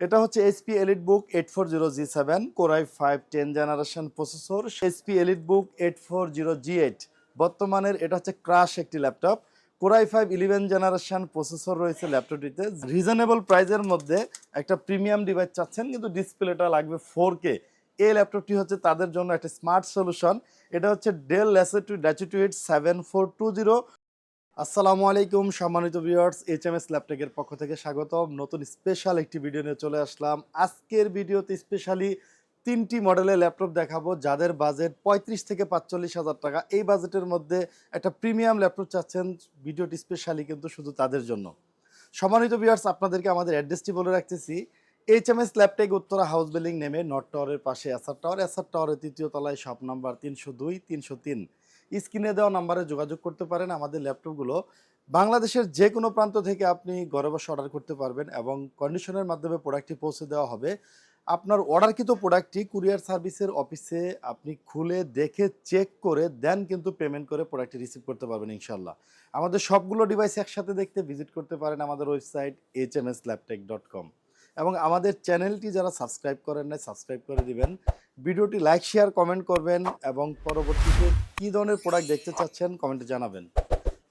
এটা হচ্ছে HP elite book eight four zero G seven core i five ten generation processor HP elite book eight four zero G eight বর্তমানের এটা হচ্ছে crush একটি laptop core i five eleven generation processor রয়েছে ল্যাপটপটিতে reasonable প্রাইজের মধ্যে একটা premium device চাচ্ছেন, কিন্তু ডিসপ্লেটা লাগবে ফোর কে এই ল্যাপটপটি হচ্ছে তাদের জন্য একটা স্মার্ট সলিউশন এটা হচ্ছে ডেল ল্যাসেটু ড্যাচুটুইট সেভেন ফোর টু জিরো আসসালামু আলাইকুম, সম্মানিত ভিউয়ার্স এইচ এম এস ল্যাপটপের পক্ষ থেকে স্বাগতম। নতুন স্পেশাল একটি ভিডিও নিয়ে চলে আসলাম। আজকের ভিডিওতে স্পেশালি তিনটি মডেলের ল্যাপটপ দেখাবো, যাদের বাজেট পঁয়ত্রিশ থেকে পাঁচচল্লিশ হাজার টাকা। এই বাজেটের মধ্যে একটা প্রিমিয়াম ল্যাপটপ চাচ্ছেন ভিডিওটি স্পেশালি কিন্তু শুধু তাদের জন্য। সম্মানিত ভিউয়ার্স আপনাদেরকে আমাদের অ্যাড্রেসটি বলে রাখতেছি। H M S Laptech Uttara house building নেমে নর্থ টাওয়ারের পাশে এসআর টাওয়ার এসআর টাওয়ারের তৃতীয় তলায় শপ নাম্বার তিনশো দুই, তিনশো তিন। স্ক্রিনে দেওয়া নাম্বারে যোগাযোগ করতে পারেন। আমাদের ল্যাপটপগুলো বাংলাদেশের যে কোনো প্রান্ত থেকে আপনি ঘরে বসে অর্ডার করতে পারবেন এবং কন্ডিশনের মাধ্যমে প্রোডাক্টটি পৌঁছে দেওয়া হবে। আপনার অর্ডারকৃত প্রোডাক্টটি কুরিয়ার সার্ভিসের অফিসে আপনি খুলে দেখে চেক করে দেন কিন্তু পেমেন্ট করে প্রোডাক্টটি রিসিভ করতে পারবেন ইনশাল্লাহ আমাদের সবগুলো ডিভাইস একসাথে দেখতে ভিজিট করতে পারেন আমাদের website H M S Laptech dot com এবং আমাদের চ্যানেলটি যারা সাবস্ক্রাইব করেন নাই, সাবস্ক্রাইব করে দিবেন। ভিডিওটি লাইক, শেয়ার, কমেন্ট করবেন এবং পরবর্তীতে কী ধরনের প্রোডাক্ট দেখতে চাচ্ছেন কমেন্টে জানাবেন।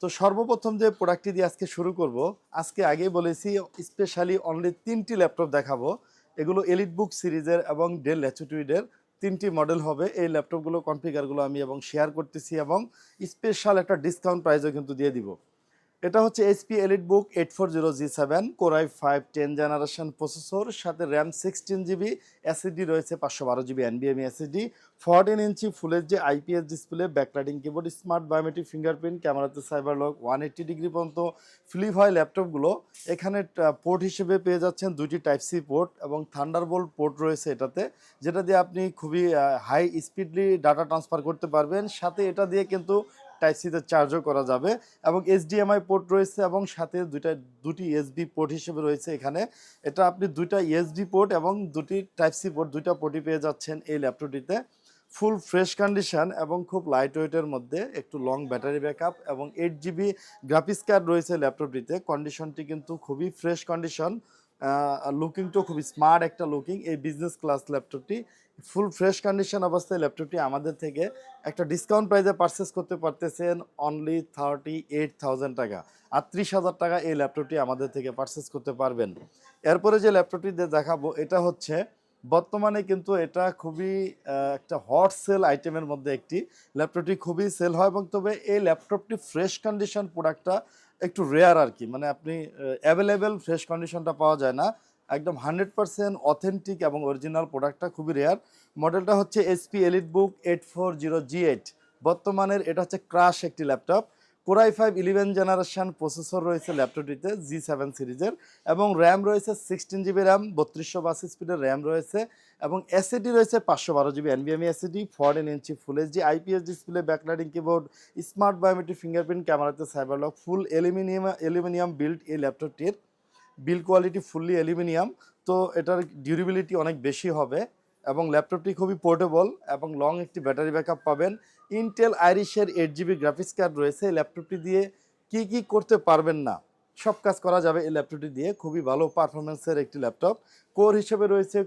তো সর্বপ্রথম যে প্রোডাক্টটি দিয়ে আজকে শুরু করব, আজকে আগেই বলেছি স্পেশালি অনলি তিনটি ল্যাপটপ দেখাবো। এগুলো এলিট বুক সিরিজের এবং ডেল ল্যাচুটুইডের তিনটি মডেল হবে। এই ল্যাপটপগুলো কনফিগারগুলো আমি এবং শেয়ার করতেছি এবং স্পেশাল একটা ডিসকাউন্ট প্রাইজও কিন্তু দিয়ে দিব। এটা হচ্ছে HP EliteBook eight four zero G seven core i five ten generation processor সাথে র্যাম সিক্সটিন জিবি এসএসডি রয়েছে, পাঁচশো বারো জিবি এনবিএমই এসএসডি ফোরটিন ইঞ্চি ফুলের যে IPS display backlighting keyboard smart biometric fingerprint ক্যামেরাতে cyber lock one eighty degree পর্যন্ত flip হয় ল্যাপটপগুলো এখানে পোর্ট হিসেবে পেয়ে যাচ্ছেন দুইটি টাইপ সি পোর্ট এবং থান্ডারবোল্ট পোর্ট রয়েছে এটাতে, যেটা দিয়ে আপনি খুবই হাই স্পিডলি ডাটা ট্রান্সফার করতে পারবেন। সাথে এটা দিয়ে কিন্তু টাইপ সিতে চার্জও করা যাবে এবং এইচডিএমআই পোর্ট রয়েছে এবং সাথে দুইটা, দুটি এসবি পোর্ট হিসেবে রয়েছে এখানে। এটা আপনি দুইটা ইএসডি পোর্ট এবং দুটি টাইপ সি পোর্ট দুইটা পোর্টই পেয়ে যাচ্ছেন এই ল্যাপটপটিতে ফুল ফ্রেশ কন্ডিশন এবং খুব লাইট ওয়েটের মধ্যে একটু লং ব্যাটারি ব্যাকআপ এবং এইট জিবি গ্রাফিক্স কার্ড রয়েছে ল্যাপটপটিতে কন্ডিশনটি কিন্তু খুবই ফ্রেশ কন্ডিশন লুকিংটাও খুবই স্মার্ট একটা লুকিং এই বিজনেস ক্লাস ল্যাপটপটি ফুল ফ্রেশ কন্ডিশন অবস্থায় ল্যাপটপটি আমাদের থেকে একটা ডিসকাউন্ট প্রাইসে পারচেস করতে পারতেছেন অনলি থার্টি এইট থাউজেন্ড টাকা। আর ত্রিশ হাজার টাকা এই ল্যাপটপটি আমাদের থেকে পারচেস করতে পারবেন। এরপরে যে ল্যাপটপটি দেখাবো, এটা হচ্ছে বর্তমানে কিন্তু এটা খুবই একটা হট সেল আইটেমের মধ্যে একটি। ল্যাপটপটি খুবই সেল হয় এবং তবে এই ল্যাপটপটি ফ্রেশ কন্ডিশন প্রোডাক্টটা একটু রেয়ার আর কি। মানে আপনি অ্যাভেলেবেল ফ্রেশ কন্ডিশনটা পাওয়া যায় না। একদম হান্ড্রেড পার্সেন্ট অথেন্টিক এবং অরিজিনাল প্রোডাক্টটা খুবই রেয়ার মডেলটা হচ্ছে SP elite book eight four zero G eight বর্তমানের এটা হচ্ছে ক্রাশ একটি laptop. Core i five eleven generation processor রয়েছে ল্যাপটপটিতে জি সেভেন সিরিজের। এবং র্যাম রয়েছে সিক্সটিন জিবি র্যাম বত্রিশশো বাস স্পিডের র্যাম রয়েছে। এবং এসএডি রয়েছে পাঁচশো বারো GB এনবিএমই SSD fourteen inch full HD IPS display backlighting keyboard smart biometric fingerprint ক্যামেরাতে cyber lock full aluminium aluminium build এই ল্যাপটপটির। বিল কোয়ালিটি ফুললি অ্যালুমিনিয়াম, তো এটার ডিউরেবিলিটি অনেক বেশি হবে এবং ল্যাপটপটি খুবই পোর্টেবল এবং লং একটি ব্যাটারি ব্যাকআপ পাবেন। ইন্টেল আইরিশের এইট জিবি গ্রাফিক্স কার্ড রয়েছে, এই ল্যাপটপটি দিয়ে কি কি করতে পারবেন না, সব কাজ করা যাবে এই ল্যাপটপটি দিয়ে, খুবই ভালো পারফরমেন্সের একটি ল্যাপটপ। কোর হিসেবে রয়েছে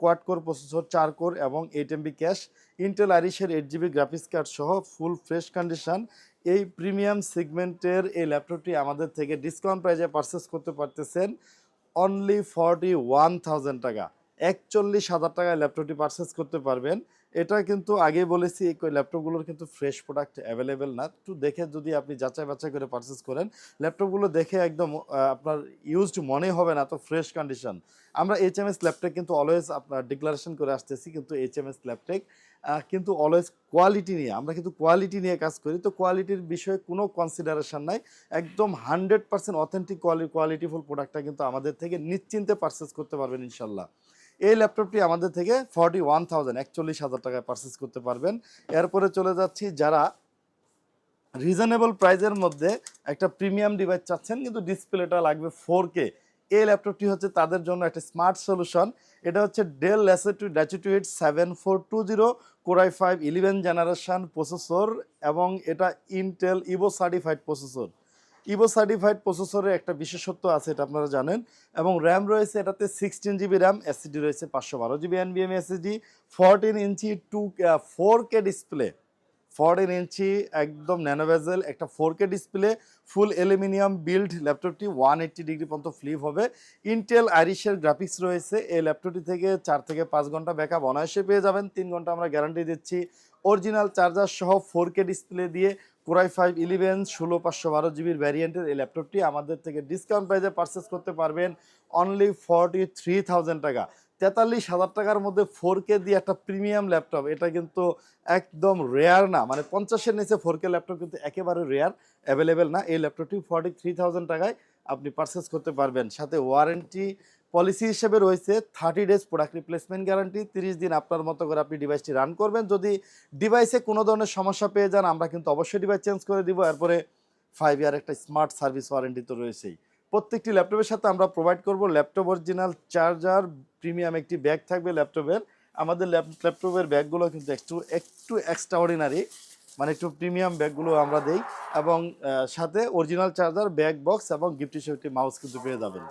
কোয়াড কোর প্রসেসর চার কোর এবং এইট এমবি ক্যাশ ইন্টেল আইরিশের এইট জিবি গ্রাফিক্স কার্ড সহ ফুল ফ্রেশ কন্ডিশন এই প্রিমিয়াম সেগমেন্টের এই ল্যাপটপটি আমাদের থেকে ডিসকাউন্ট প্রাইজে পারচেস করতে পারতেছেন অনলি ফর্টি ওয়ান টাকা। একচল্লিশ হাজার টাকায় ল্যাপটপটি পারচেস করতে পারবেন। এটা কিন্তু আগেই বলেছি, এই ল্যাপটপগুলোর কিন্তু ফ্রেশ প্রোডাক্ট অ্যাভেলেবেল না। একটু দেখে যদি আপনি যাচাই বাছাই করে পারচেস করেন, ল্যাপটপগুলো দেখে একদম আপনার ইউজড মনে হবে না, তো ফ্রেশ কন্ডিশন আমরা এইচ এম এস ল্যাপটপ কিন্তু অলওয়েজ আপনার ডিক্লারেশন করে আসতেছি, কিন্তু এইচ এম এস ল্যাপটপ কিন্তু অলওয়েজ কোয়ালিটি নিয়ে, আমরা কিন্তু কোয়ালিটি নিয়ে কাজ করি। তো কোয়ালিটির বিষয়ে কোনো কনসিডারেশন নাই। একদম হান্ড্রেড পার্সেন্ট অথেন্টিক কোয়ালি কোয়ালিটিফুল প্রোডাক্টটা কিন্তু আমাদের থেকে নিশ্চিন্তে পারচেস করতে পারবেন ইনশাল্লাহ। এই ল্যাপটপটি আমাদের থেকে ফর্টি ওয়ান থাউজেন্ড একচল্লিশ হাজার টাকায় পারচেস করতে পারবেন। এরপরে চলে যাচ্ছি, যারা রিজনেবল প্রাইজের মধ্যে একটা প্রিমিয়াম ডিভাইস চাচ্ছেন, কিন্তু ডিসপ্লেটা লাগবে ফোর কে এই ল্যাপটপটি হচ্ছে তাদের জন্য একটা স্মার্ট সলিউশন। এটা হচ্ছে ডেল ল্যাসেটু ড্যাচুটুইট seven four two zero core i five eleven generation processor এবং এটা Intel Evo certified processor Evo certified প্রসেসরের একটা বিশেষত্ব আছে, এটা আপনারা জানেন। এবং র্যাম রয়েছে এটাতে সিক্সটিন জিবি র্যাম এসএসডি রয়েছে পাঁচশো বারো GB এনবিএম SSD fourteen inch two four K display fourteen inch একদম ন্যানোভেজেল একটা four K display full aluminium build ল্যাপটপটি ওয়ান এইট্টি ডিগ্রি পর্যন্ত ফ্লিপ হবে। ইন্টেল আইরিশের গ্রাফিক্স রয়েছে, এই ল্যাপটপটি থেকে চার থেকে পাঁচ ঘণ্টা ব্যাকআপ অনায়াসে পেয়ে যাবেন। তিন ঘণ্টা আমরা গ্যারান্টি দিচ্ছি। অরিজিনাল চার্জার সহ ফোর কে ডিসপ্লে দিয়ে কোরাই ফাইভ ইলেভেন ষোলো পাঁচশো বারো জিবির ভ্যারিয়েন্টের এই ল্যাপটপটি আমাদের থেকে ডিসকাউন্ট প্রাইসে পারচেস করতে পারবেন। অনলি ফর্টি থ্রি থাউজেন্ড টাকা। তেতাল্লিশ হাজার টাকার মধ্যে ফোর কে দিয়ে একটা প্রিমিয়াম ল্যাপটপ এটা কিন্তু একদম রেয়ার না। মানে পঞ্চাশের নিচে ফোর কে ল্যাপটপ কিন্তু একেবারে রেয়ার অ্যাভেলেবেল না। এই ল্যাপটপটি ফর্টি থ্রি থাউজেন্ড টাকায় আপনি পারচেস করতে পারবেন। সাথে ওয়ারেন্টি পলিসি হিসেবে রয়েছে thirty days product replacement guarantee তিরিশ দিন আপনার মতো করে আপনি ডিভাইসটি রান করবেন। যদি ডিভাইসে কোনো ধরনের সমস্যা পেয়ে যান, আমরা কিন্তু অবশ্যই ডিভাইস চেঞ্জ করে দিব। এরপরে ফাইভ ইয়ার একটা স্মার্ট সার্ভিস ওয়ারেন্টি তো রয়েছেই। প্রত্যেকটি ল্যাপটপের সাথে আমরা প্রোভাইড করব ল্যাপটপ অরিজিনাল চার্জার প্রিমিয়াম একটি ব্যাগ থাকবে ল্যাপটপের। আমাদের ল্যাপটপের ব্যাগগুলো কিন্তু একটু একটু এক্সট্রা অর্ডিনারি মানে একটু প্রিমিয়াম ব্যাগগুলো আমরা দেই এবং সাথে অরিজিনাল চার্জার ব্যাগ বক্স এবং গিফট হিসেবে একটি মাউস কিন্তু পেয়ে যাবেন।